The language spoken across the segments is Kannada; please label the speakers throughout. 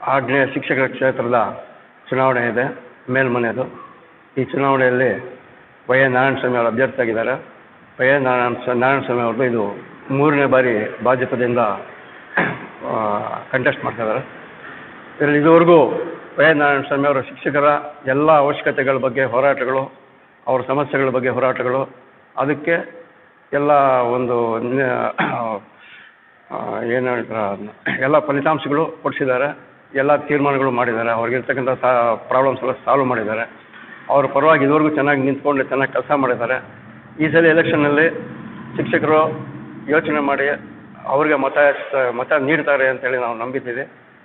Speaker 1: ಆಗ್ನೇಯ ಶಿಕ್ಷಕರ ಕ್ಷೇತ್ರದ ಚುನಾವಣೆ ಇದೆ ಮೇಲ್ಮನೆಯದು ಈ ಚುನಾವಣೆಯಲ್ಲಿ ವೈ ಎ ನಾರಾಯಣಸ್ವಾಮಿ ಅವರು ಅಭ್ಯರ್ಥಿಯಾಗಿದ್ದಾರೆ. ವೈ ಎನ್ ನಾರಾಯಣ ನಾರಾಯಣಸ್ವಾಮಿ ಅವ್ರದ್ದು ಇದು ಮೂರನೇ ಬಾರಿ ಭಾಜಪದಿಂದ ಕಂಟೆಸ್ಟ್ ಮಾಡ್ತಾ ಇದ್ದಾರೆ. ಇದರಲ್ಲಿ ಇದುವರೆಗೂ ವೈ ಎ ನಾರಾಯಣಸ್ವಾಮಿ ಅವರ ಶಿಕ್ಷಕರ ಎಲ್ಲ ಅವಶ್ಯಕತೆಗಳ ಬಗ್ಗೆ ಹೋರಾಟಗಳು, ಅವರ ಸಮಸ್ಯೆಗಳ ಬಗ್ಗೆ ಹೋರಾಟಗಳು, ಅದಕ್ಕೆ ಎಲ್ಲ ಒಂದು ಏನು ಹೇಳ್ತಾರೆ, ಎಲ್ಲ ಫಲಿತಾಂಶಗಳು ಕೊಡಿಸಿದ್ದಾರೆ. ಎಲ್ಲ ತೀರ್ಮಾನಗಳು ಮಾಡಿದ್ದಾರೆ. ಅವ್ರಿಗಿರ್ತಕ್ಕಂಥ ಸಾ ಪ್ರಾಬ್ಲಮ್ಸ್ ಎಲ್ಲ ಸಾಲ್ವ್ ಮಾಡಿದ್ದಾರೆ. ಅವ್ರ ಪರವಾಗಿ ಇದುವರೆಗೂ ಚೆನ್ನಾಗಿ ನಿಂತ್ಕೊಂಡು ಚೆನ್ನಾಗಿ ಕೆಲಸ ಮಾಡಿದ್ದಾರೆ. ಈ ಸಲ ಎಲೆಕ್ಷನ್ನಲ್ಲಿ ಶಿಕ್ಷಕರು ಯೋಚನೆ ಮಾಡಿ ಅವ್ರಿಗೆ ಮತ ಮತ ನೀಡ್ತಾರೆ ಅಂತೇಳಿ ನಾವು ನಂಬಿದ್ದೀವಿ.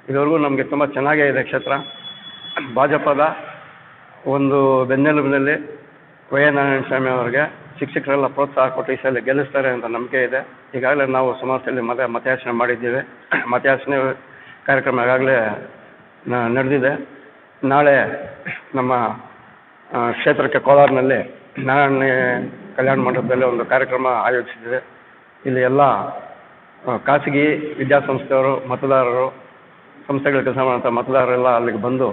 Speaker 1: ಇದುವರೆಗೂ ನಮಗೆ ತುಂಬ ಚೆನ್ನಾಗೇ ಇದೆ ಕ್ಷೇತ್ರ. ಭಾಜಪದ ಒಂದು ಬೆನ್ನೆಲುಬಿನಲ್ಲಿ ವೈ ನಾರಾಯಣ ಸ್ವಾಮಿ ಅವರಿಗೆ ಶಿಕ್ಷಕರೆಲ್ಲ ಪ್ರೋತ್ಸಾಹ ಕೊಟ್ಟು ಈ ಸಲ ಗೆಲ್ಲಿಸ್ತಾರೆ ಅಂತ ನಂಬಿಕೆ ಇದೆ. ಈಗಾಗಲೇ ನಾವು ಸಮಾಜದಲ್ಲಿ ಮತ, ಮತಯಾಚನೆ ಮಾಡಿದ್ದೀವಿ. ಮತಯಾಚನೆ ಕಾರ್ಯಕ್ರಮ ಈಗಾಗಲೇ ನಡೆದಿದೆ. ನಾಳೆ ನಮ್ಮ ಕ್ಷೇತ್ರಕ್ಕೆ ಕೋಲಾರಿನಲ್ಲಿ ನಾರಾಯಣ ಕಲ್ಯಾಣ ಮಂಟಪದಲ್ಲಿ ಒಂದು ಕಾರ್ಯಕ್ರಮ ಆಯೋಜಿಸಿದೆ. ಇಲ್ಲಿ ಎಲ್ಲ ಖಾಸಗಿ ವಿದ್ಯಾಸಂಸ್ಥೆಯವರು, ಮತದಾರರು, ಸಂಸ್ಥೆಗಳ ಕೆಲಸ ಮಾಡುವಂಥ ಮತದಾರರೆಲ್ಲ ಅಲ್ಲಿಗೆ ಬಂದು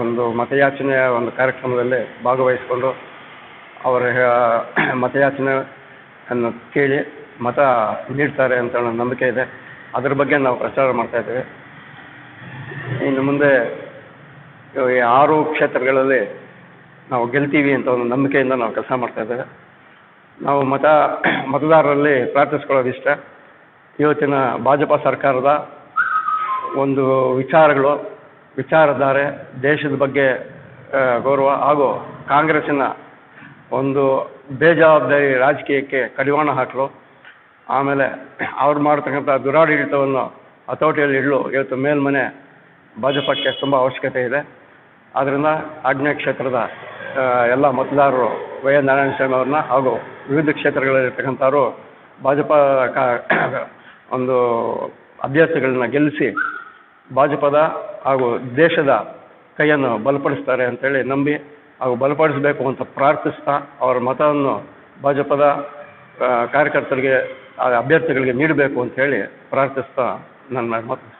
Speaker 1: ಒಂದು ಮತಯಾಚನೆಯ ಒಂದು ಕಾರ್ಯಕ್ರಮದಲ್ಲಿ ಭಾಗವಹಿಸಿಕೊಂಡು ಅವರ ಮತಯಾಚನೆಯನ್ನು ಕೇಳಿ ಮತ ನೀಡ್ತಾರೆ ಅಂತ ನನ್ನ ನಂಬಿಕೆ ಇದೆ. ಅದ್ರ ಬಗ್ಗೆ ನಾವು ಪ್ರಚಾರ ಮಾಡ್ತಾ ಇದ್ದೇವೆ. ಇನ್ನು ಮುಂದೆ, ಈ ಆರು ಕ್ಷೇತ್ರಗಳಲ್ಲಿ ನಾವು ಗೆಲ್ತೀವಿ ಅಂತ ಒಂದು ನಂಬಿಕೆಯಿಂದ ನಾವು ಕೆಲಸ ಮಾಡ್ತಾ ಇದ್ದೇವೆ. ನಾವು ಮತ, ಮತದಾರರಲ್ಲಿ ಪ್ರಾರ್ಥಿಸ್ಕೊಳ್ಳೋದಿಷ್ಟ ಇವತ್ತಿನ ಭಾಜಪ ಸರ್ಕಾರದ ಒಂದು ವಿಚಾರಗಳು, ವಿಚಾರಧಾರೆ, ದೇಶದ ಬಗ್ಗೆ ಗೌರವ ಹಾಗೂ ಕಾಂಗ್ರೆಸ್ಸಿನ ಒಂದು ಬೇಜವಾಬ್ದಾರಿ ರಾಜಕೀಯಕ್ಕೆ ಕಡಿವಾಣ ಹಾಕಲು ಆಮೇಲೆ ಅವ್ರು ಮಾಡ್ತಕ್ಕಂಥ ದುರಾಡಳಿತವನ್ನು ಹತೋಟಿಯಲ್ಲಿ ಇಡಲು. ಇವತ್ತು ಮೇಲ್ಮನೆ ಭಾಜಪಕ್ಕೆ ತುಂಬ ಅವಶ್ಯಕತೆ ಇದೆ. ಆದ್ದರಿಂದ ಆಗ್ನೇಯ ಕ್ಷೇತ್ರದ ಎಲ್ಲ ಮತದಾರರು ವೈ ಎನ್ ನಾರಾಯಣ ಸ್ವಾಮಿ ಅವ್ರನ್ನ ಹಾಗೂ ವಿವಿಧ ಕ್ಷೇತ್ರಗಳಲ್ಲಿರ್ತಕ್ಕಂಥವ್ರು ಭಾಜಪ ಕಾ, ಒಂದು ಅಭ್ಯರ್ಥಿಗಳನ್ನ ಗೆಲ್ಲಿಸಿ ಭಾಜಪದ ಹಾಗೂ ದೇಶದ ಕೈಯನ್ನು ಬಲಪಡಿಸ್ತಾರೆ ಅಂತೇಳಿ ನಂಬಿ ಹಾಗೂ ಬಲಪಡಿಸಬೇಕು ಅಂತ ಪ್ರಾರ್ಥಿಸ್ತಾ ಅವರ ಮತವನ್ನು ಭಾಜಪದ ಕಾರ್ಯಕರ್ತರಿಗೆ ಅಭ್ಯರ್ಥಿಗಳಿಗೆ ನೀಡಬೇಕು ಅಂತ ಹೇಳಿ ಪ್ರಾರ್ಥಿಸ್ತಾ ನನ್ನ ಮಾತು